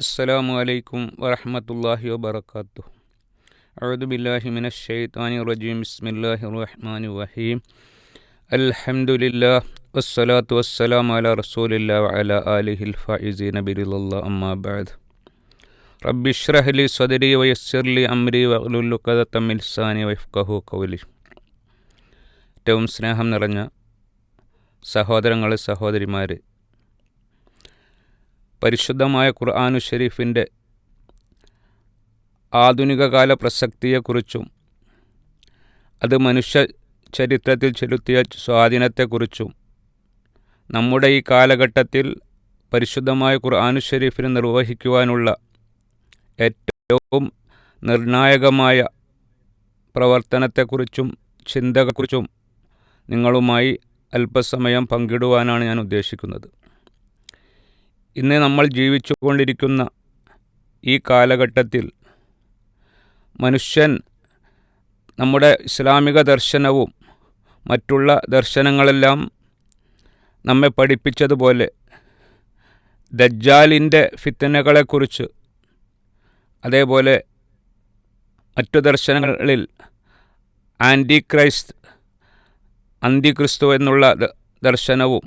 السلام عليكم ورحمة الله وبركاته أعوذ بالله من الشيطان الرجيم بسم الله الرحمن الرحيم الحمد لله والصلاة والسلام على رسول الله وعلى آله الفائزين برضا الله أما بعد رب اشرح لي صدري ويسر لي أمري واغلل عقدة من لساني ويفقهوا قولي ഏറ്റവും സ്നേഹം നിറഞ്ഞ സഹോദരങ്ങളെ സഹോദരിമാരെ പരിശുദ്ധമായ ഖുർആാനു ഷെരീഫിന്റെ ആധുനിക കാല പ്രസക്തിയെക്കുറിച്ചും അത് മനുഷ്യ ചരിത്രത്തിൽ ചെലുത്തിയ സ്വാധീനത്തെക്കുറിച്ചും നമ്മുടെ ഈ കാലഘട്ടത്തിൽ പരിശുദ്ധമായ ഖുർആാനു ഷെരീഫിനെ നിർവഹിക്കുവാനുള്ള ഏറ്റവും നിർണായകമായ പ്രവർത്തനത്തെക്കുറിച്ചും ചിന്തകളെക്കുറിച്ചും നിങ്ങളുമായി അല്പസമയം പങ്കിടുവാനാണ് ഞാൻ ഉദ്ദേശിക്കുന്നത്. ഇന്ന് നമ്മൾ ജീവിച്ചു കൊണ്ടിരിക്കുന്ന ഈ കാലഘട്ടത്തിൽ മനുഷ്യൻ നമ്മുടെ ഇസ്ലാമിക ദർശനവും മറ്റുള്ള ദർശനങ്ങളെല്ലാം നമ്മെ പഠിപ്പിച്ചതുപോലെ ദജ്ജാലിന്റെ ഫിത്തനകളെക്കുറിച്ച് അതേപോലെ മറ്റു ദർശനങ്ങളിൽ ആന്റി ക്രൈസ്റ്റ് അന്തിക്രിസ്തു എന്നുള്ള ദർശനവും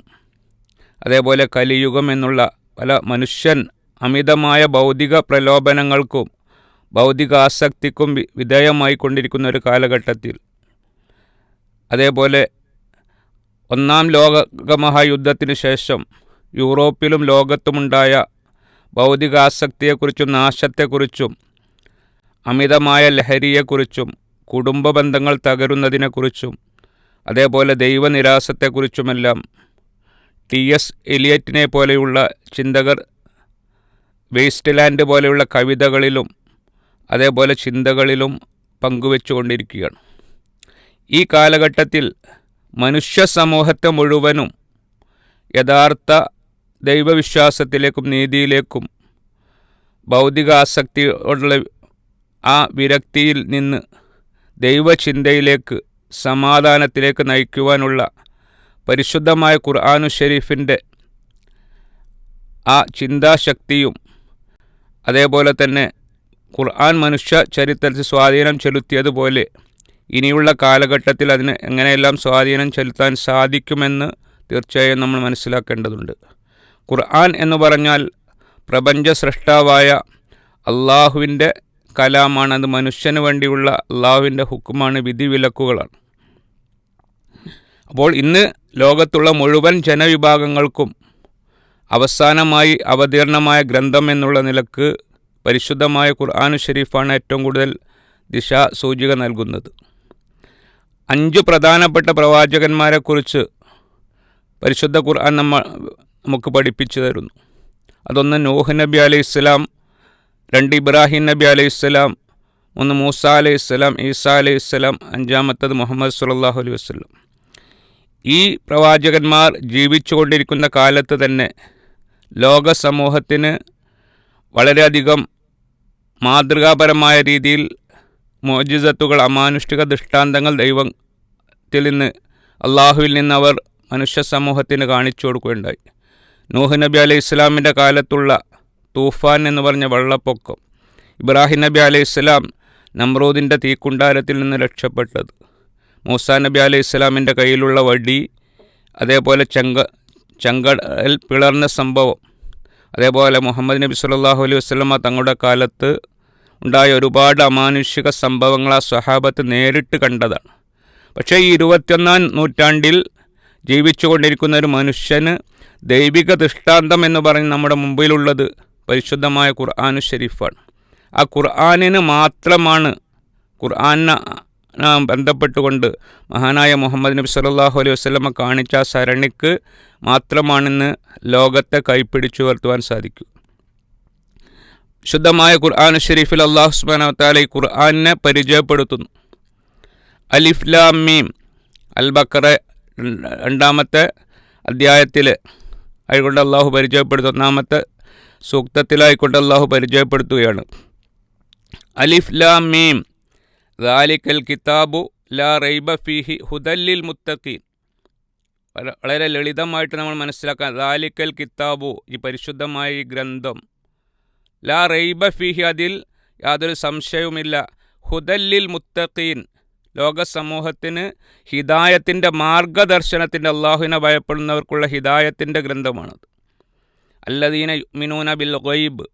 അതേപോലെ കലിയുഗം എന്നുള്ള പല മനുഷ്യൻ അമിതമായ ഭൗതിക പ്രലോഭനങ്ങൾക്കും ഭൗതിക ആസക്തിക്കും വിധേയമായി കൊണ്ടിരിക്കുന്ന ഒരു കാലഘട്ടത്തിൽ. അതേപോലെ ഒന്നാം ലോകമഹായുദ്ധത്തിന് ശേഷം യൂറോപ്പിലും ലോകത്തുമുണ്ടായ ഭൗതികാസക്തിയെക്കുറിച്ചും നാശത്തെക്കുറിച്ചും അമിതമായ ലഹരിയെക്കുറിച്ചും കുടുംബ ബന്ധങ്ങൾ തകരുന്നതിനെക്കുറിച്ചും അതേപോലെ ദൈവനിരാസത്തെക്കുറിച്ചുമെല്ലാം ടി എസ് എലിയറ്റിനെ പോലെയുള്ള ചിന്തകർ വേസ്റ്റ്ലാൻഡ് പോലെയുള്ള കവിതകളിലും അതേപോലെ ചിന്തകളിലും പങ്കുവെച്ചുകൊണ്ടിരിക്കുകയാണ്. ഈ കാലഘട്ടത്തിൽ മനുഷ്യ സമൂഹത്തെ മുഴുവനും യഥാർത്ഥ ദൈവവിശ്വാസത്തിലേക്കും നീതിയിലേക്കും ഭൗതിക ആസക്തിയോടുള്ള ആ വിരക്തിയിൽ നിന്ന് ദൈവചിന്തയിലേക്ക് സമാധാനത്തിലേക്ക് നയിക്കുവാനുള്ള പരിശുദ്ധമായ ഖുർആാനു ഷെരീഫിന്റെ ആ ചിന്താശക്തിയും അതേപോലെ തന്നെ ഖുർആൻ മനുഷ്യ ചരിത്രത്തിൽ സ്വാധീനം ചെലുത്തിയതുപോലെ ഇനിയുള്ള കാലഘട്ടത്തിൽ അതിന് എങ്ങനെയെല്ലാം സ്വാധീനം ചെലുത്താൻ സാധിക്കുമെന്ന് തീർച്ചയായും നമ്മൾ മനസ്സിലാക്കേണ്ടതുണ്ട്. ഖുർആൻ എന്ന് പറഞ്ഞാൽ പ്രപഞ്ച സൃഷ്ടാവായ അള്ളാഹുവിന്റെ കലാമാണ്. അത് മനുഷ്യന് വേണ്ടിയുള്ള അള്ളാഹുവിന്റെ ഹുക്കുമാണ് വിധിവിലക്കുകളാണ്. അപ്പോൾ ഇന്ന് ലോകത്തുള്ള മുഴുവൻ ജനവിഭാഗങ്ങൾക്കും അവസാനമായി അവതീർണമായ ഗ്രന്ഥം എന്നുള്ള നിലയ്ക്ക് പരിശുദ്ധമായ ഖുർആാനു ഷെരീഫാണ് ഏറ്റവും കൂടുതൽ ദിശാസൂചിക നൽകുന്നത്. അഞ്ച് പ്രധാനപ്പെട്ട പ്രവാചകന്മാരെക്കുറിച്ച് പരിശുദ്ധ ഖുർആൻ നമ്മൾ നമുക്ക് പഠിപ്പിച്ചു തരുന്നു. അതൊന്ന് നൂഹ് നബി അലൈഹി ഇസ്ലാം രണ്ട് ഇബ്രാഹിം നബി അലൈഹി ഇസ്ലാം ഒന്ന് മൂസ അലൈഹി ഇസ്ലാം ഈസ അലൈഹി ഇസ്ലാം അഞ്ചാമത്തത് മുഹമ്മദ് സുല്ലാഹു അലൈഹി വസ്ലം ഈ പ്രവാചകന്മാർ ജീവിച്ചുകൊണ്ടിരിക്കുന്ന കാലത്ത് തന്നെ ലോക സമൂഹത്തിന് വളരെയധികം മാതൃകാപരമായ രീതിയിൽ മോജിസത്തുകൾ അമാനുഷ്ഠിക ദൃഷ്ടാന്തങ്ങൾ ദൈവത്തിൽ നിന്ന് അള്ളാഹുവിൽ നിന്ന് അവർ മനുഷ്യ സമൂഹത്തിന് കാണിച്ചു കൊടുക്കുകയുണ്ടായി. നൂഹ് നബി അലൈഹി ഇസ്ലാമിന്റെ കാലത്തുള്ള തൂഫാൻ എന്ന് പറഞ്ഞ വെള്ളപ്പൊക്കം ഇബ്രാഹിം നബി അലൈഹി ഇസ്ലാം നമ്രൂദിന്റെ തീക്കുണ്ടാരത്തിൽ നിന്ന് രക്ഷപ്പെട്ടത്. മൂസാ നബി അലൈഹി ഇസ്ലാമിന്റെ കയ്യിലുള്ള വടി അതേപോലെ ചങ്ക ചെങ്കടൽ പിളർന്ന സംഭവം. അതേപോലെ മുഹമ്മദ് നബി സല്ലാഹു അലൈഹി വസ്ലമ തങ്ങളുടെ കാലത്ത് ഉണ്ടായ ഒരുപാട് അമാനുഷിക സംഭവങ്ങൾ ആ സ്വഹാബത്ത് നേരിട്ട് കണ്ടതാണ്. പക്ഷേ ഈ ഇരുപത്തിയൊന്നാം നൂറ്റാണ്ടിൽ ജീവിച്ചു കൊണ്ടിരിക്കുന്ന ഒരു മനുഷ്യന് ദൈവിക ദൃഷ്ടാന്തം എന്ന് പറഞ്ഞ് നമ്മുടെ മുമ്പിലുള്ളത് പരിശുദ്ധമായ ഖുർആാനു ഷെരീഫാണ് ആ ഖുർആാനിന് മാത്രമാണ് ഖുർആാന ബന്ധപ്പെട്ടുകൊണ്ട് മഹാനായ മുഹമ്മദ് നബി സല്ലാഹു അലൈഹി വസ്ലമ കാണിച്ച സരണിക്ക് മാത്രമാണിന്ന് ലോകത്തെ കൈപ്പിടിച്ചു വരുത്തുവാൻ സാധിക്കൂ. ശുദ്ധമായ ഖുർആൻ ഷെരീഫിൽ അള്ളാഹു സുബാനവത്താല ഈ ഖുർആാനിനെ പരിചയപ്പെടുത്തുന്നു. അലിഫ്ലാമീം അൽ ബക്കറ രണ്ടാമത്തെ അധ്യായത്തിൽ ആയിക്കൊണ്ട് അള്ളാഹു പരിചയപ്പെടുത്തും ഒന്നാമത്തെ സൂക്തത്തിലായിക്കൊണ്ട് അള്ളാഹു പരിചയപ്പെടുത്തുകയാണ്. അലിഫ്ലാമീം ദാലിക്കൽ കിതാബു ലാ റൈബ ഫിഹി ഹുദല്ലിൽ മുത്തഖീൻ. വളരെ ലളിതമായിട്ട് നമ്മൾ മനസ്സിലാക്കാൻ ദാലിക്കൽ കിതാബു ഈ പരിശുദ്ധമായ ഈ ഗ്രന്ഥം. ലാ റൈബ ഫിഹി അതിൽ യാതൊരു സംശയവുമില്ല. ഹുദല്ലിൽ മുത്തഖീൻ. ലോക സമൂഹത്തിന് ഹിദായത്തിന്റെ മാർഗദർശനത്തിന്റെ അള്ളാഹുവിനെ ഭയപ്പെടുന്നവർക്കുള്ള ഹിദായത്തിന്റെ ഗ്രന്ഥമാണത്. അല്ലദീന മിനൂന ബിൽ ഗൈബ്.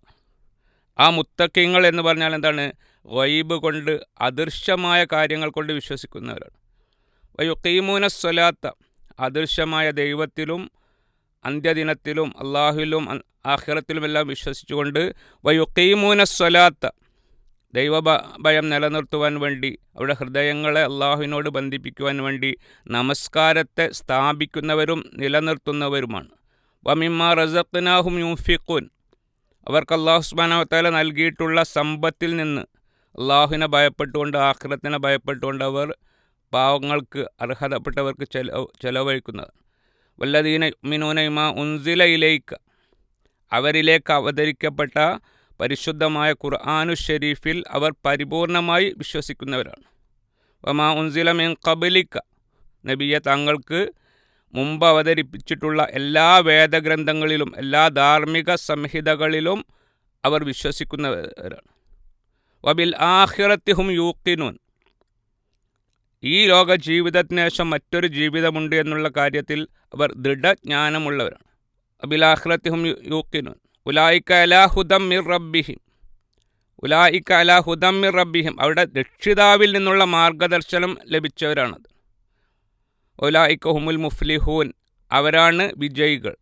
ആ മുത്തക്കിങ്ങൾ എന്ന് പറഞ്ഞാൽ എന്താണ്? ഗൈബ് കൊണ്ട് അദൃശ്യമായ കാര്യങ്ങൾ കൊണ്ട് വിശ്വസിക്കുന്നവരാണ്. വയുക്കീമൂന സ്വലാത്ത അദൃശ്യമായ ദൈവത്തിലും അന്ത്യദിനത്തിലും അള്ളാഹുവിലും ആഹ്റത്തിലുമെല്ലാം വിശ്വസിച്ചുകൊണ്ട് വയുക്കീമൂന സ്വലാത്ത ദൈവ ഭയം നിലനിർത്തുവാൻ വേണ്ടി അവരുടെ ഹൃദയങ്ങളെ അള്ളാഹുവിനോട് ബന്ധിപ്പിക്കുവാൻ വേണ്ടി നമസ്കാരത്തെ സ്ഥാപിക്കുന്നവരും നിലനിർത്തുന്നവരുമാണ്. വമിമ്മ റസഖ്നാഹും യൂഫിഖുൻ. അവർക്ക് അള്ളാഹു സുബാനവത്താല നൽകിയിട്ടുള്ള സമ്പത്തിൽ നിന്ന് അള്ളാഹുവിനെ ഭയപ്പെട്ടുകൊണ്ട് ആഖിറത്തിനെ ഭയപ്പെട്ടുകൊണ്ട് അവർ പാവങ്ങൾക്ക് അർഹതപ്പെട്ടവർക്ക് ചെലവ് ചെലവഴിക്കുന്നത്. മിനൂനയുമ ഉൻസില ഇലേക്ക് അവരിലേക്ക് അവതരിക്കപ്പെട്ട പരിശുദ്ധമായ ഖുർആാനു ഷെരീഫിൽ അവർ പരിപൂർണമായി വിശ്വസിക്കുന്നവരാണ്. വമാ ഉൻസില മിൻ കബലിക്ക നബിയെ തങ്ങൾക്ക് മുമ്പ് അവതരിപ്പിച്ചിട്ടുള്ള എല്ലാ വേദഗ്രന്ഥങ്ങളിലും എല്ലാ ധാർമ്മിക സംഹിതകളിലും അവർ വിശ്വസിക്കുന്നവരാണ്. വബിൽ ആഹിറത്തിഹും യൂക്കിനൂൻ ഈ ലോക ജീവിതത്തിന് ശേഷം മറ്റൊരു ജീവിതമുണ്ട് എന്നുള്ള കാര്യത്തിൽ അവർ ദൃഢജ്ഞാനമുള്ളവരാണ്. അബിൽ ആഹിറത്തിഹും യൂക്കിനൂൻ ഉലായിക്ക അലാഹുദം മിർ റബ്ബിഹിം. ഉലായിക്ക അലാഹുദം മിർ റബ്ബിഹിം. അവരുടെ രക്ഷിതാവിൽ നിന്നുള്ള മാർഗദർശനം ലഭിച്ചവരാണത്. ഉലായിക്ക ഹുമുൽ മുഫ്ലിഹൂൻ. അവരാണ് വിജയികൾ.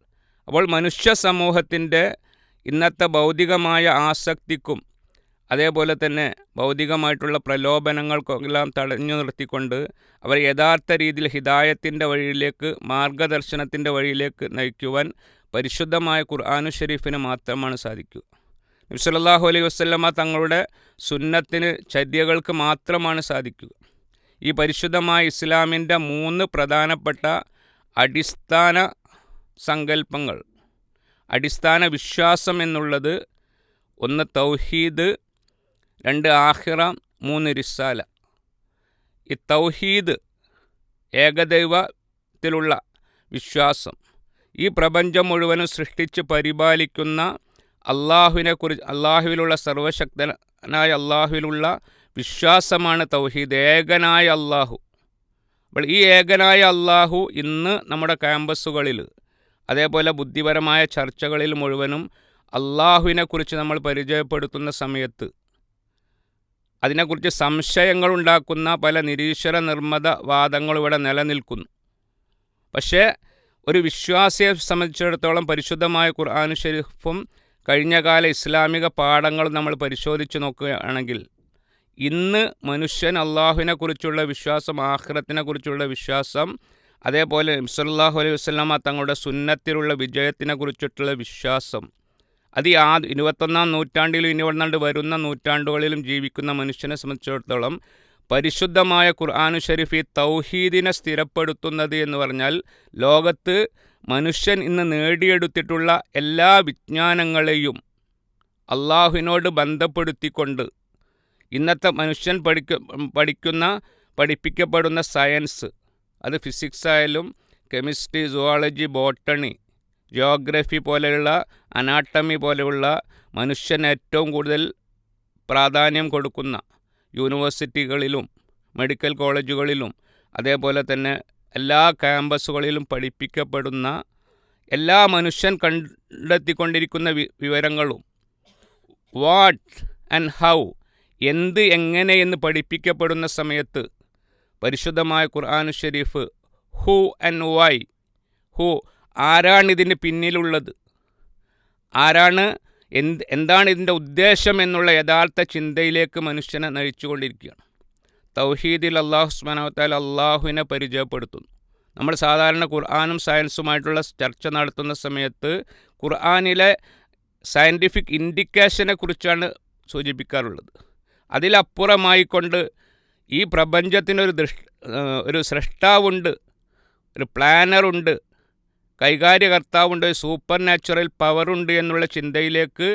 അപ്പോൾ മനുഷ്യ സമൂഹത്തിന്റെ ഇന്നത്തെ ഭൗതികമായ ആസക്തിക്കും അതേപോലെ തന്നെ ഭൗതികമായിട്ടുള്ള പ്രലോഭനങ്ങൾക്കെല്ലാം തടഞ്ഞു നിർത്തിക്കൊണ്ട് അവർ യഥാർത്ഥ രീതിയിൽ ഹിദായത്തിന്റെ വഴിയിലേക്ക് മാർഗദർശനത്തിന്റെ വഴിയിലേക്ക് നയിക്കുവാൻ പരിശുദ്ധമായ ഖുർആാനു ഷെരീഫിന് മാത്രമാണ് സാധിക്കുക നബ്സല്ലാഹു അലൈഹി വസ്ലമ തങ്ങളുടെ സുന്നത്തിന് ചര്യകൾക്ക് മാത്രമാണ് സാധിക്കുക ഈ പരിശുദ്ധമായ ഇസ്ലാമിന്റെ മൂന്ന് പ്രധാനപ്പെട്ട അടിസ്ഥാന സങ്കല്പങ്ങൾ അടിസ്ഥാന വിശ്വാസം എന്നുള്ളത് ഒന്ന് തൗഹീദ് രണ്ട് ആഹിറ മൂന്ന് റിസാല ഈ തൗഹീദ് ഏകദൈവത്തിലുള്ള വിശ്വാസം. ഈ പ്രപഞ്ചം മുഴുവനും സൃഷ്ടിച്ച് പരിപാലിക്കുന്ന അള്ളാഹുവിനെ കുറിച്ച് അള്ളാഹുവിലുള്ള സർവശക്തനായ അള്ളാഹുവിലുള്ള വിശ്വാസമാണ് തൗഹീദ്. ഏകനായ അള്ളാഹു അപ്പോൾ ഈ ഏകനായ അള്ളാഹു ഇന്ന് നമ്മുടെ ക്യാമ്പസുകളിൽ അതേപോലെ ബുദ്ധിപരമായ ചർച്ചകളിൽ മുഴുവനും അള്ളാഹുവിനെക്കുറിച്ച് നമ്മൾ പരിചയപ്പെടുത്തുന്ന സമയത്ത് അതിനെക്കുറിച്ച് സംശയങ്ങളുണ്ടാക്കുന്ന പല നിരീശ്വര നിർമ്മത വാദങ്ങളും ഇവിടെ നിലനിൽക്കുന്നു. പക്ഷേ ഒരു വിശ്വാസിയെ സംബന്ധിച്ചിടത്തോളം പരിശുദ്ധമായ ഖുർആാനു ഷെരീഫും കഴിഞ്ഞകാല ഇസ്ലാമിക പാഠങ്ങളും നമ്മൾ പരിശോധിച്ച് നോക്കുകയാണെങ്കിൽ ഇന്ന് മനുഷ്യൻ അള്ളാഹുവിനെക്കുറിച്ചുള്ള വിശ്വാസം ആഹ്റത്തിനെക്കുറിച്ചുള്ള വിശ്വാസം അതേപോലെ സല്ലാഹു അലൈഹി വസ്ലാമ തങ്ങളുടെ സുന്നത്തിലുള്ള വിജയത്തിനെക്കുറിച്ചിട്ടുള്ള വിശ്വാസം അത് ആ ഇരുപത്തൊന്നാം നൂറ്റാണ്ടിലും ഇനി വരുന്ന നൂറ്റാണ്ടുകളിലും ജീവിക്കുന്ന മനുഷ്യനെ സംബന്ധിച്ചിടത്തോളം പരിശുദ്ധമായ ഖുർആാനു ഷെരീഫ് ഈ തൗഹീദിനെ സ്ഥിരപ്പെടുത്തുന്നത് എന്ന് പറഞ്ഞാൽ ലോകത്ത് മനുഷ്യൻ ഇന്ന് നേടിയെടുത്തിട്ടുള്ള എല്ലാ വിജ്ഞാനങ്ങളെയും അള്ളാഹുവിനോട് ബന്ധപ്പെടുത്തിക്കൊണ്ട് ഇന്നത്തെ മനുഷ്യൻ പഠിക്ക പഠിക്കുന്ന പഠിപ്പിക്കപ്പെടുന്ന സയൻസ് അത് ഫിസിക്സ് ആയാലും കെമിസ്ട്രി സുവോളജി ബോട്ടണി ജിയോഗ്രഫി പോലെയുള്ള അനാട്ടമി പോലെയുള്ള മനുഷ്യൻ ഏറ്റവും കൂടുതൽ പ്രാധാന്യം കൊടുക്കുന്ന യൂണിവേഴ്സിറ്റികളിലും മെഡിക്കൽ കോളേജുകളിലും അതേപോലെ തന്നെ എല്ലാ ക്യാമ്പസുകളിലും പഠിപ്പിക്കപ്പെടുന്ന എല്ലാ മനുഷ്യൻ കണ്ടെത്തിക്കൊണ്ടിരിക്കുന്ന വിവരങ്ങളും. വാട്ട് ആൻഡ് ഹൗ എന്ത് എങ്ങനെ എന്ന് പഠിപ്പിക്കപ്പെടുന്ന സമയത്ത് പരിശുദ്ധമായ Quran Sharif who and why who ആരാണ് ഇതിന് പിന്നിലുള്ളത്? ആരാണ് എന്ത് എന്താണ് ഇതിന്റെ ഉദ്ദേശം എന്നുള്ള യഥാർത്ഥ ചിന്തയിലേക്ക് മനുഷ്യനെ നയിച്ചുകൊണ്ടിരിക്കുകയാണ്. തൗഹീദിൽ അള്ളാഹു സ്മനവത്താൽ അള്ളാഹുവിനെ പരിചയപ്പെടുത്തുന്നു. നമ്മൾ സാധാരണ ഖുർആാനും സയൻസുമായിട്ടുള്ള ചർച്ച നടത്തുന്ന സമയത്ത് ഖുർആാനിലെ സയന്റിഫിക് ഇൻഡിക്കേഷനെ കുറിച്ചാണ് സൂചിപ്പിക്കാറുള്ളത്. അതിലപ്പുറമായിക്കൊണ്ട് ഈ പ്രപഞ്ചത്തിനൊരു ദൃഷ് ഒരു സൃഷ്ടാവുണ്ട് ഒരു പ്ലാനറുണ്ട് കൈകാര്യകർത്താവുണ്ട്. സൂപ്പർ നാച്ചുറൽ പവറുണ്ട് എന്നുള്ള ചിന്തയിലേക്ക്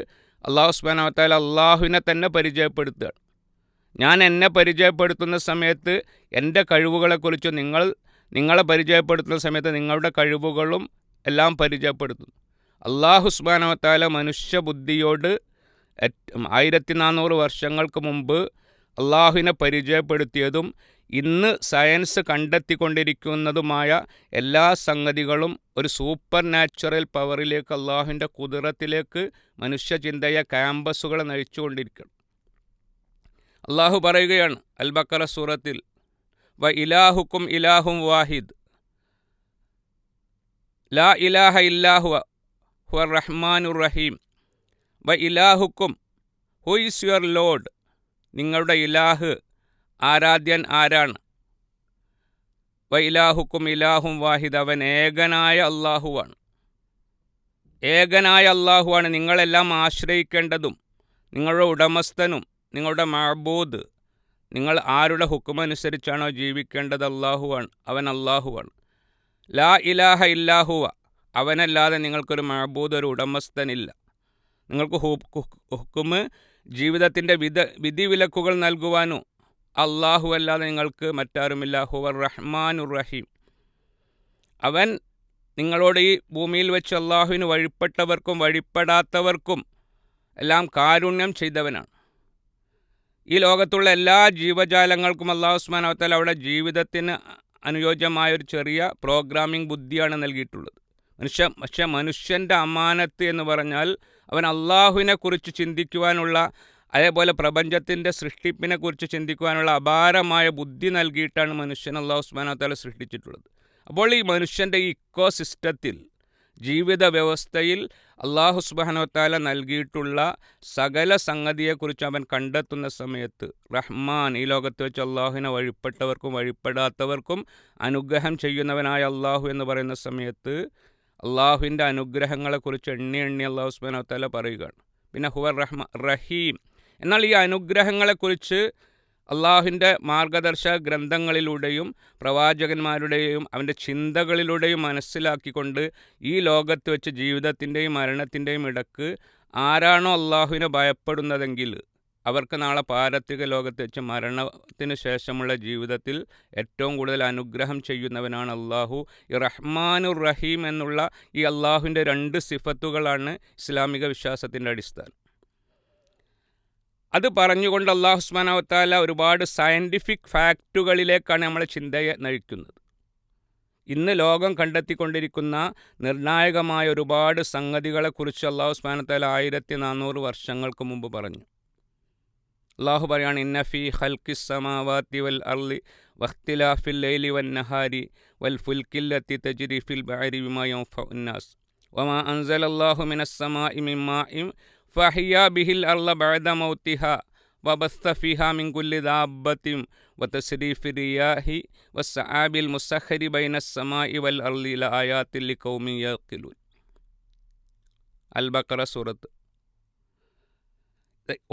അള്ളാഹു സ്മാനവത്താൽ അള്ളാഹുവിനെ തന്നെ പരിചയപ്പെടുത്തുകയാണ് ഞാൻ എന്നെ പരിചയപ്പെടുത്തുന്ന സമയത്ത് എന്റെ കഴിവുകളെക്കുറിച്ച് നിങ്ങൾ നിങ്ങളെ പരിചയപ്പെടുത്തുന്ന സമയത്ത് നിങ്ങളുടെ കഴിവുകളും എല്ലാം പരിചയപ്പെടുത്തുന്നു അള്ളാഹു സ്മാനവത്താല മനുഷ്യ ബുദ്ധിയോട് ആയിരത്തി നാനൂറ് വർഷങ്ങൾക്ക് മുമ്പ് അള്ളാഹുവിനെ പരിചയപ്പെടുത്തിയതും ഇന്ന് സയൻസ് കണ്ടെത്തിക്കൊണ്ടിരിക്കുന്നതുമായ എല്ലാ സംഗതികളും ഒരു സൂപ്പർ നാച്ചുറൽ പവറിലേക്ക് അള്ളാഹുവിന്റെ കുതിരത്തിലേക്ക് മനുഷ്യചിന്തയെ ക്യാമ്പസുകളെ നയിച്ചുകൊണ്ടിരിക്കണം അള്ളാഹു പറയുകയാണ് അൽ ബക്കറ സൂറത്തിൽ വ ഇലാഹുക്കും ഇലാഹും വാഹിദ് ലാ ഇലാഹ ഇല്ലാഹുവ ഹുവ റഹ്മാനുർ റഹീം വ ഇലാഹുക്കും ഹു ഈസ് യുവർ ലോഡ് നിങ്ങളുടെ ഇലാഹ് ആരാധ്യൻ ആരാണ്? വൈലാഹുക്കും ഇലാഹും വാഹിദ് അവൻ ഏകനായ അള്ളാഹുവാണ് ഏകനായ അള്ളാഹുവാണ് നിങ്ങളെല്ലാം ആശ്രയിക്കേണ്ടതും നിങ്ങളുടെ ഉടമസ്ഥനും നിങ്ങളുടെ മഹബൂദ് നിങ്ങൾ ആരുടെ ഹുക്കുമനുസരിച്ചാണോ ജീവിക്കേണ്ടത് അള്ളാഹുവാണ് അവൻ അള്ളാഹുവാണ് ലാ ഇലാഹ ഇല്ലാഹുവ. അവനല്ലാതെ നിങ്ങൾക്കൊരു മഹബൂദ് ഒരു ഉടമസ്ഥനില്ല. നിങ്ങൾക്ക് ഹുക്കുമ് ജീവിതത്തിന്റെ വിധ വിധിവിലക്കുകൾ നൽകുവാനോ അള്ളാഹു അല്ലാതെ നിങ്ങൾക്ക് മറ്റാരുമില്ല. ഹുവർ റഹ്മാനുർ റഹീം. അവൻ നിങ്ങളോട് ഈ ഭൂമിയിൽ വെച്ച് അള്ളാഹുവിന് വഴിപ്പെട്ടവർക്കും വഴിപ്പെടാത്തവർക്കും എല്ലാം കാരുണ്യം ചെയ്തവനാണ്. ഈ ലോകത്തുള്ള എല്ലാ ജീവജാലങ്ങൾക്കും അള്ളാഹു ഉസ്മാനവത്താൽ അവിടെ ജീവിതത്തിന് അനുയോജ്യമായ ഒരു ചെറിയ പ്രോഗ്രാമിംഗ് ബുദ്ധിയാണ് നൽകിയിട്ടുള്ളത്. മനുഷ്യ പക്ഷേ മനുഷ്യന്റെ അമാനത്ത് എന്ന് പറഞ്ഞാൽ അവൻ അള്ളാഹുവിനെക്കുറിച്ച് ചിന്തിക്കുവാനുള്ള അതേപോലെ പ്രപഞ്ചത്തിന്റെ സൃഷ്ടിപ്പിനെ കുറിച്ച് ചിന്തിക്കുവാനുള്ള അപാരമായ ബുദ്ധി നൽകിയിട്ടാണ് മനുഷ്യൻ അള്ളാഹു ഉസ്മാനത്താല സൃഷ്ടിച്ചിട്ടുള്ളത്. അപ്പോൾ ഈ മനുഷ്യന്റെ ഈ ഇക്കോ സിസ്റ്റത്തിൽ ജീവിത വ്യവസ്ഥയിൽ അള്ളാഹു സുബാനോത്താല നൽകിയിട്ടുള്ള സകല സംഗതിയെക്കുറിച്ച് അവൻ കണ്ടെത്തുന്ന സമയത്ത് റഹ്മാൻ ഈ ലോകത്ത് വെച്ച് അള്ളാഹുവിനെ വഴിപ്പെട്ടവർക്കും വഴിപ്പെടാത്തവർക്കും അനുഗ്രഹം ചെയ്യുന്നവനായ അള്ളാഹു എന്ന് പറയുന്ന സമയത്ത് അള്ളാഹുവിന്റെ അനുഗ്രഹങ്ങളെക്കുറിച്ച് എണ്ണി എണ്ണി അള്ളാഹു സുബാനോത്താല പറയുകയാണ്. പിന്നെ ഹുവർ റഹ്മ റഹീം എന്നാൽ ഈ അനുഗ്രഹങ്ങളെക്കുറിച്ച് അള്ളാഹുവിന്റെ മാർഗദർശ ഗ്രന്ഥങ്ങളിലൂടെയും പ്രവാചകന്മാരുടെയും അവന്റെ ചിന്തകളിലൂടെയും മനസ്സിലാക്കിക്കൊണ്ട് ഈ ലോകത്ത് വെച്ച് ജീവിതത്തിന്റെയും മരണത്തിന്റെയും ഇടയ്ക്ക് ആരാണോ അള്ളാഹുവിനെ ഭയപ്പെടുന്നതെങ്കിൽ അവർക്ക് നാളെ പാരത്രിക ലോകത്ത് വെച്ച് മരണത്തിന് ശേഷമുള്ള ജീവിതത്തിൽ ഏറ്റവും കൂടുതൽ അനുഗ്രഹം ചെയ്യുന്നവനാണ് അള്ളാഹു. ഈ റഹ്മാനുർ റഹീം എന്നുള്ള ഈ അള്ളാഹുവിന്റെ രണ്ട് സിഫത്തുകളാണ് ഇസ്ലാമിക വിശ്വാസത്തിന്റെ അടിസ്ഥാനം. അത് പറഞ്ഞുകൊണ്ട് അള്ളാഹു ഉസ്മാനവത്താല ഒരുപാട് സയന്റിഫിക് ഫാക്റ്റുകളിലേക്കാണ് നമ്മളെ ചിന്തയെ നയിക്കുന്നത്. ഇന്ന് ലോകം കണ്ടെത്തിക്കൊണ്ടിരിക്കുന്ന നിർണായകമായ ഒരുപാട് സംഗതികളെക്കുറിച്ച് അള്ളാഹു ഉസ്മാനത്താല ആയിരത്തി നാനൂറ് വർഷങ്ങൾക്ക് മുമ്പ് പറഞ്ഞു. അള്ളാഹു പറയാണ് ഇന്നഫി ഹൽക്കി സമാവാത്തി വൽ അർലി വഖ്തിലാഫിൽ ലൈലി വൻ നഹാരി വൽ ഫുൽക്കില്ലത്തി തജ്രി ഫിൽ ബഹരി ബിമാ ഒമാ വമാ അൻസല അല്ലാഹു മിനസ് സമാഇ മിൻ മാഇൻ ഫഹിയ ബിഹിൽ അള്ള ബഅദ മൗതിഹ വബസ്ത ഫിഹ മിൻ കുല്ലി ദാബത്തിൻ വതസ്രീഫി റിയാഹി വസ്സആബിൽ മുസഖരി ബൈന സമാഇ വൽ അർളി ലആയാത്തിൽ ലിഖൗമി അൽ ബഖറ സൂറത്ത്.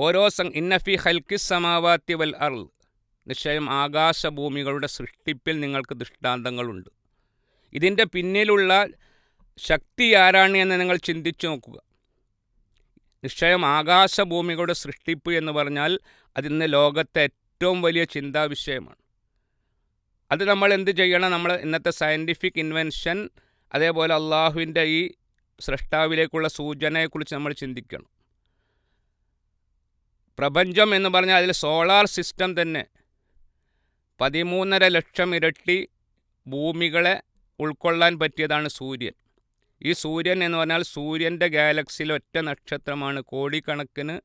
ഓരോ സം ഇന്നഫി ഹൽക്കി സമാവാത്തി വൽ അർ നിശ്ചയം ആകാശഭൂമികളുടെ സൃഷ്ടിപ്പിൽ നിങ്ങൾക്ക് ദൃഷ്ടാന്തങ്ങളുണ്ട്. ഇതിന്റെ പിന്നിലുള്ള ശക്തി ആരാണ് എന്ന് നിങ്ങൾ ചിന്തിച്ചു നോക്കുക. നിശ്ചയം ആകാശഭൂമികളുടെ സൃഷ്ടിപ്പ് എന്ന് പറഞ്ഞാൽ അതിന്ന് ലോകത്തെ ഏറ്റവും വലിയ ചിന്താ വിഷയമാണ്. അത് നമ്മൾ എന്ത് ചെയ്യണം? നമ്മൾ ഇന്നത്തെ സയന്റിഫിക് ഇൻവെൻഷൻ അതേപോലെ അള്ളാഹുവിന്റെ ഈ സൃഷ്ടാവിലേക്കുള്ള സൂചനയെക്കുറിച്ച് നമ്മൾ ചിന്തിക്കണം. പ്രപഞ്ചം എന്ന് പറഞ്ഞാൽ അതിൽ സോളാർ സിസ്റ്റം തന്നെ. പതിമൂന്നര ലക്ഷം ഇരട്ടി ഭൂമികളെ ഉൾക്കൊള്ളാൻ പറ്റിയതാണ് സൂര്യൻ. ഈ സൂര്യൻ എന്ന് പറഞ്ഞാൽ സൂര്യന്റെ ഗാലക്സിയിൽ ഒറ്റ നക്ഷത്രമാണ്. കോടിക്കണക്കിന്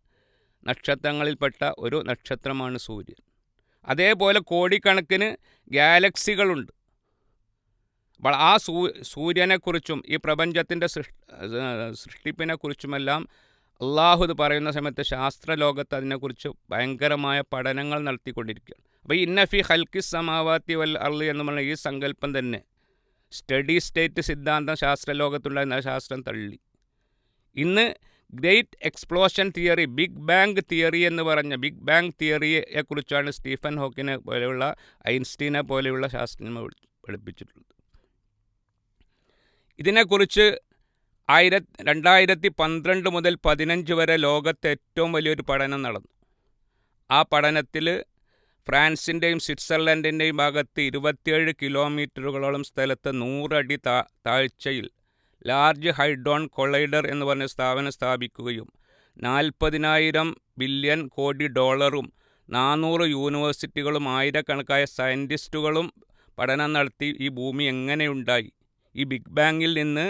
നക്ഷത്രങ്ങളിൽപ്പെട്ട ഒരു നക്ഷത്രമാണ് സൂര്യൻ. അതേപോലെ കോടിക്കണക്കിന് ഗാലക്സികളുണ്ട്. അപ്പോൾ ആ സൂ സൂര്യനെക്കുറിച്ചും ഈ പ്രപഞ്ചത്തിന്റെ സൃഷ്ടി സൃഷ്ടിപ്പിനെക്കുറിച്ചുമെല്ലാം അള്ളാഹുദ് പറയുന്ന സമയത്ത് ശാസ്ത്രലോകത്ത് അതിനെക്കുറിച്ച് ഭയങ്കരമായ പഠനങ്ങൾ നടത്തിക്കൊണ്ടിരിക്കുകയാണ്. അപ്പോൾ ഇന്നഫി ഹൽക്കി സമാവാത്തി വൽ അർളി എന്ന് പറഞ്ഞ ഈ സങ്കല്പം തന്നെ സ്റ്റഡി സ്റ്റേറ്റ് സിദ്ധാന്തം ശാസ്ത്രലോകത്തുള്ള ശാസ്ത്രലോകത്തുണ്ടായിരുന്ന ശാസ്ത്രം തള്ളി. ഇന്ന് great explosion theory big bang theory എന്ന് പറഞ്ഞ ബിഗ് ബാങ് തിയറിയെക്കുറിച്ചാണ് സ്റ്റീഫൻ ഹോക്കിനെ പോലെയുള്ള ഐൻസ്റ്റീനെ പോലെയുള്ള ശാസ്ത്രജ്ഞർ പഠിപ്പിച്ചിട്ടുള്ളത് ഇതിനെക്കുറിച്ച് ആയിര രണ്ടായിരത്തി പന്ത്രണ്ട് മുതൽ പതിനഞ്ച് വരെ ലോകത്തെ ഏറ്റവും വലിയൊരു പഠനം നടന്നു. ആ പഠനത്തിൽ ഫ്രാൻസിന്റെയും സ്വിറ്റ്സർലൻഡിന്റെയും ഭാഗത്ത് ഇരുപത്തിയേഴ് കിലോമീറ്ററുകളോളം സ്ഥലത്ത് നൂറടി താ താഴ്ചയിൽ ലാർജ് ഹൈഡ്രോൺ കൊളൈഡർ എന്ന് പറഞ്ഞ സ്ഥാപനം സ്ഥാപിക്കുകയും നാൽപ്പതിനായിരം ബില്യൺ കോടി ഡോളറും നാനൂറ് യൂണിവേഴ്സിറ്റികളും ആയിരക്കണക്കായ സയന്റിസ്റ്റുകളും പഠനം നടത്തി ഈ ഭൂമി എങ്ങനെയുണ്ടായി? ഈ ബിഗ് ബാങ്ങിൽ നിന്ന്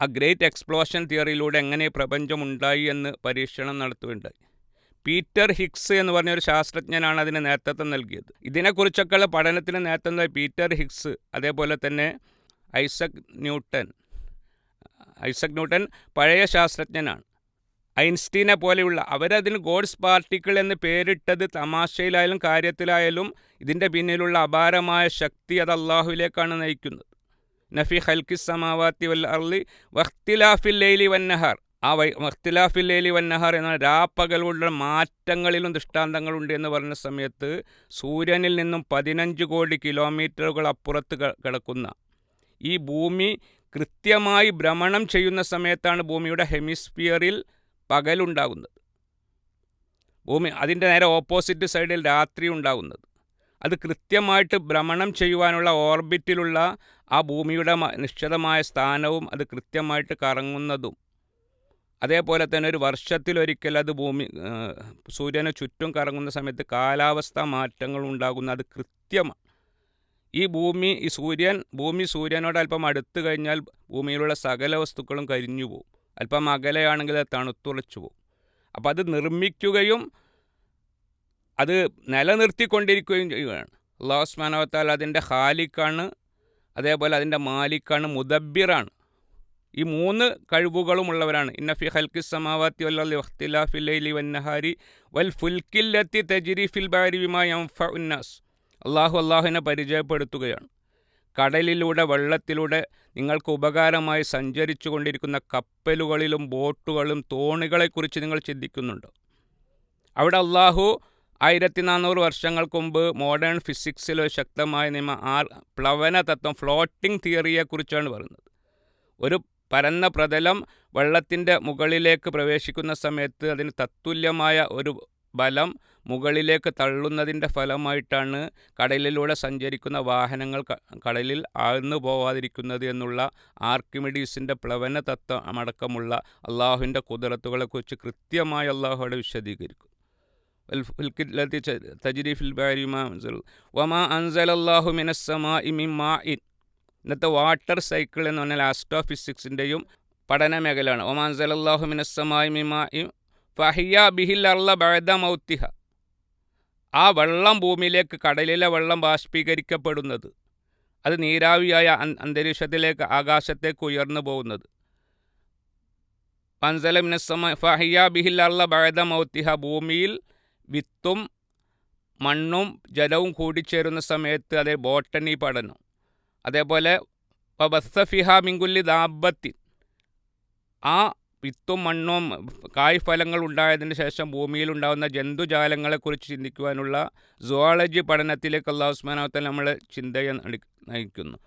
ആ ഗ്രേറ്റ് എക്സ്പ്ലോഷൻ തിയറിയിലൂടെ എങ്ങനെ പ്രപഞ്ചമുണ്ടായി എന്ന് പരീക്ഷണം നടത്തുകയുണ്ടായി. പീറ്റർ ഹിക്സ് എന്ന് പറഞ്ഞ ഒരു ശാസ്ത്രജ്ഞനാണ് അതിന് നേതൃത്വം നൽകിയത്. ഇതിനെക്കുറിച്ചൊക്കെയുള്ള പഠനത്തിന് നേതൃത്വം നൽകിയ പീറ്റർ ഹിക്സ് അതേപോലെ തന്നെ ഐസക് ന്യൂട്ടൻ. ഐസക് ന്യൂട്ടൻ പഴയ ശാസ്ത്രജ്ഞനാണ്. ഐൻസ്റ്റീനെ പോലെയുള്ള അവരതിന് ഗോഡ്സ് പാർട്ടിക്കിൾ എന്ന് പേരിട്ടത് തമാശയിലായാലും കാര്യത്തിലായാലും ഇതിന്റെ പിന്നിലുള്ള അപാരമായ ശക്തി അത് അള്ളാഹുവിലേക്കാണ് നയിക്കുന്നത്. നഫി ഹൽക്കി സമാവാത്തി വൽ അർലി വഖ്തിലാഫിൽ ലൈലി വന്നഹാർ ആ വൈ മഖ്തിലാഫില്ലേലി ലൈലി വന്നഹാർ എന്ന രാപ്പകലുകളുടെ മാറ്റങ്ങളിലും ദൃഷ്ടാന്തങ്ങളുണ്ട് എന്ന് പറഞ്ഞ സമയത്ത് സൂര്യനിൽ നിന്നും പതിനഞ്ച് കോടി കിലോമീറ്ററുകൾ അപ്പുറത്ത് കിടക്കുന്ന ഈ ഭൂമി കൃത്യമായി ഭ്രമണം ചെയ്യുന്ന സമയത്താണ് ഭൂമിയുടെ ഹെമിസ്ഫിയറിൽ പകലുണ്ടാകുന്നത്. ഭൂമി അതിന്റെ നേരെ ഓപ്പോസിറ്റ് സൈഡിൽ രാത്രി ഉണ്ടാകുന്നത്. അത് കൃത്യമായിട്ട് ഭ്രമണം ചെയ്യുവാനുള്ള ഓർബിറ്റിലുള്ള ആ ഭൂമിയുടെ നിശ്ചിതമായ സ്ഥാനവും അത് കൃത്യമായിട്ട് കറങ്ങുന്നതും അതേപോലെ തന്നെ ഒരു വർഷത്തിലൊരിക്കൽ അത് ഭൂമി സൂര്യന് ചുറ്റും കറങ്ങുന്ന സമയത്ത് കാലാവസ്ഥ മാറ്റങ്ങൾ ഉണ്ടാകുന്ന അത് കൃത്യമാണ് ഈ ഭൂമി ഈ സൂര്യൻ ഭൂമി സൂര്യനോട് അല്പം അടുത്ത് കഴിഞ്ഞാൽ ഭൂമിയിലുള്ള സകല വസ്തുക്കളും കരിഞ്ഞു പോകും അല്പം അകലെയാണെങ്കിൽ അത് തണുത്തുളച്ചു പോകും അപ്പോൾ അത് നിർമ്മിക്കുകയും അത് നിലനിർത്തിക്കൊണ്ടിരിക്കുകയും ചെയ്യുകയാണ്. അള്ളാഹു അതിന്റെ ഹാലിക്കാണ് അതേപോലെ അതിന്റെ മാലിക്കാണ് മുദബ്ബിറാണ്. ഈ മൂന്ന് കഴിവുകളുമുള്ളവരാണ്. ഇന്ന ഇന്നഫി ഹൽക്കി സമാവാത്തി വല്ലി ലൈലി വന്നഹാരി വൽ ഫുൽക്കില്ലത്തി തജിരി ഫിൽ ബാരി വിമാ യംഫ ഉന്നാസ് അള്ളാഹു അള്ളാഹുവിനെ പരിചയപ്പെടുത്തുകയാണ്. കടലിലൂടെ വെള്ളത്തിലൂടെ നിങ്ങൾക്ക് ഉപകാരമായി സഞ്ചരിച്ചു കൊണ്ടിരിക്കുന്ന കപ്പലുകളിലും ബോട്ടുകളും തോണികളെക്കുറിച്ച് നിങ്ങൾ ചിന്തിക്കുന്നുണ്ട്. അവിടെ അള്ളാഹു ആയിരത്തി നാനൂറ് വർഷങ്ങൾക്ക് മുമ്പ് മോഡേൺ ഫിസിക്സിൽ ഒരു ശക്തമായ നിയമ ആ പ്ലവന തത്വം ഫ്ലോട്ടിംഗ് തിയറിയെക്കുറിച്ചാണ് പറയുന്നത്. ഒരു പരന്ന പ്രതലം വെള്ളത്തിന്റെ മുകളിലേക്ക് പ്രവേശിക്കുന്ന സമയത്ത് അതിന് തത്തുല്യമായ ഒരു ബലം മുകളിലേക്ക് തള്ളുന്നതിന്റെ ഫലമായിട്ടാണ് കടലിലൂടെ സഞ്ചരിക്കുന്ന വാഹനങ്ങൾ കടലിൽ ആഴ്ന്നു പോവാതിരിക്കുന്നത് എന്നുള്ള ആർക്കിമിഡീസിന്റെ പ്ലവന തത്വം തത്വമടക്കമുള്ള അള്ളാഹുവിന്റെ കുതിരത്തുകളെക്കുറിച്ച് കൃത്യമായി അള്ളാഹുവിടെ വിശദീകരിക്കും. തജിരിഫിൽ വമാ അൻസൽ അള്ളാഹു മിനസ്സമാ ഇമിമാ ഇൻ ഇന്നത്തെ വാട്ടർ സൈക്കിൾ എന്ന് പറഞ്ഞാൽ ആസ്ട്രോ ഫിസിക്സിന്റെയും പഠന മേഖലയാണ്. ഒമാൻ സലല്ലാഹു മിനസ്സമായി മിമാ ഇം ഫഹിയ ബിഹിൽ അള്ള ബഴദ മൗത്തിഹ. ആ വെള്ളം ഭൂമിയിലേക്ക് കടലിലെ വെള്ളം ബാഷ്പീകരിക്കപ്പെടുന്നത്. അത് നീരാവിയായ അന്തരീക്ഷത്തിലേക്ക് ആകാശത്തേക്ക് ഉയർന്നു പോകുന്നത്. പൻസല മിനസ്സമ ഫഹിയ ബിഹിൽ അള്ള ബഴദ മൗത്തിഹ. ഭൂമിയിൽ വിത്തും മണ്ണും ജലവും കൂടിച്ചേരുന്ന സമയത്ത് അതേ ബോട്ടണി പഠനം. അതേപോലെ ബസ്സഫിഹ മിങ്കുല്ലി ദാബത്തി ആ വിത്തും മണ്ണും കായ്ഫലങ്ങൾ ഉണ്ടായതിന് ശേഷം ഭൂമിയിൽ ഭൂമിയിലുണ്ടാകുന്ന ജന്തുജാലങ്ങളെക്കുറിച്ച് ചിന്തിക്കുവാനുള്ള സുവോളജി പഠനത്തിലേക്ക് അള്ളാഹു ഉസ്മാനാവത്തൽ നമ്മൾ ചിന്തയെ നയിക്കുന്നു.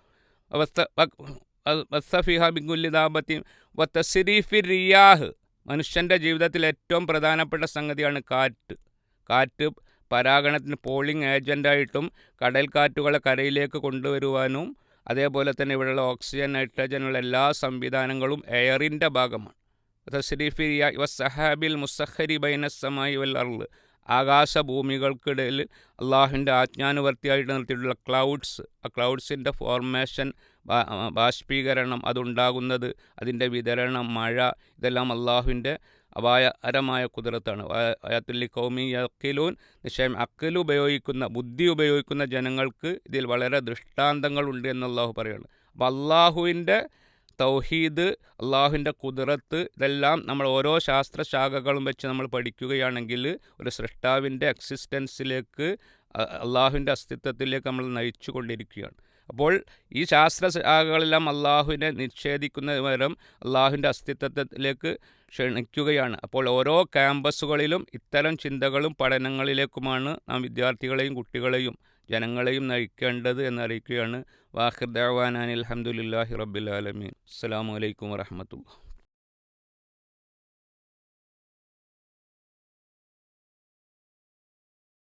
വസ്സഫിഹ ബിങ്കുല്ലി ദാബത്തി വ തസ്രീഫി റിയാഹ് മനുഷ്യന്റെ ജീവിതത്തിൽ ഏറ്റവും പ്രധാനപ്പെട്ട സംഗതിയാണ് കാറ്റ്. കാറ്റ് പരാഗണത്തിന് പോളിംഗ് ഏജന്റായിട്ടും കടൽ കാറ്റുകളെ കരയിലേക്ക് കൊണ്ടുവരുവാനും അതേപോലെ തന്നെ ഇവിടെയുള്ള ഓക്സിജൻ നൈട്രജനുള്ള എല്ലാ സംവിധാനങ്ങളും എയറിന്റെ ഭാഗമാണ്. തസ്രീഫിയ ഇവ സഹാബിൽ മുസഹരി ബൈനസമായി വൽ അർൾ. ആകാശഭൂമികൾക്കിടയിൽ അള്ളാഹുവിന്റെ ആജ്ഞാനുവർത്തിയായിട്ട് നിർത്തിയിട്ടുള്ള ക്ലൗഡ്സ് ആ ക്ലൗഡ്സിന്റെ ഫോർമേഷൻ ബാഷ്പീകരണം അതുണ്ടാകുന്നത് അതിന്റെ വിതരണം മഴ ഇതെല്ലാം അള്ളാഹുവിന്റെ അപായകരമായ കുതിരത്താണ്. അയാത്തുല്ലി കൗമി അക്കിലൂൻ നിശ്ചയം അക്കൽ ഉപയോഗിക്കുന്ന ബുദ്ധി ഉപയോഗിക്കുന്ന ജനങ്ങൾക്ക് ഇതിൽ വളരെ ദൃഷ്ടാന്തങ്ങളുണ്ട് എന്ന് അള്ളാഹു പറയുകയാണ്. അപ്പോൾ അള്ളാഹുവിന്റെ തൗഹീദ് അള്ളാഹുവിന്റെ കുതിരത്ത് ഇതെല്ലാം നമ്മൾ ഓരോ ശാസ്ത്രശാഖകളും വെച്ച് നമ്മൾ പഠിക്കുകയാണെങ്കിൽ ഒരു സൃഷ്ടാവിന്റെ എക്സിസ്റ്റൻസിലേക്ക് അള്ളാഹുവിന്റെ അസ്തിത്വത്തിലേക്ക് നമ്മൾ നയിച്ചു കൊണ്ടിരിക്കുകയാണ് അപ്പോൾ ഈ ശാസ്ത്രശാഖകളെല്ലാം അള്ളാഹുവിനെ നിഷേധിക്കുന്ന പകരം അള്ളാഹുവിന്റെ അസ്തിത്വത്തിലേക്ക് ക്ഷണിക്കുകയാണ്. അപ്പോൾ ഓരോ ക്യാമ്പസുകളിലും ഇത്തരം ചിന്തകളും പഠനങ്ങളിലേക്കുമാണ് നാം വിദ്യാർത്ഥികളെയും കുട്ടികളെയും ജനങ്ങളെയും നയിക്കേണ്ടത് എന്നറിയിക്കുകയാണ്. വാഹിർ ദേവാനാൻ അലഹമുല്ലാഹി റബ്ബിലാലമീൻ അസ്സാം വലൈക്കും വാഹമത്തുള്ള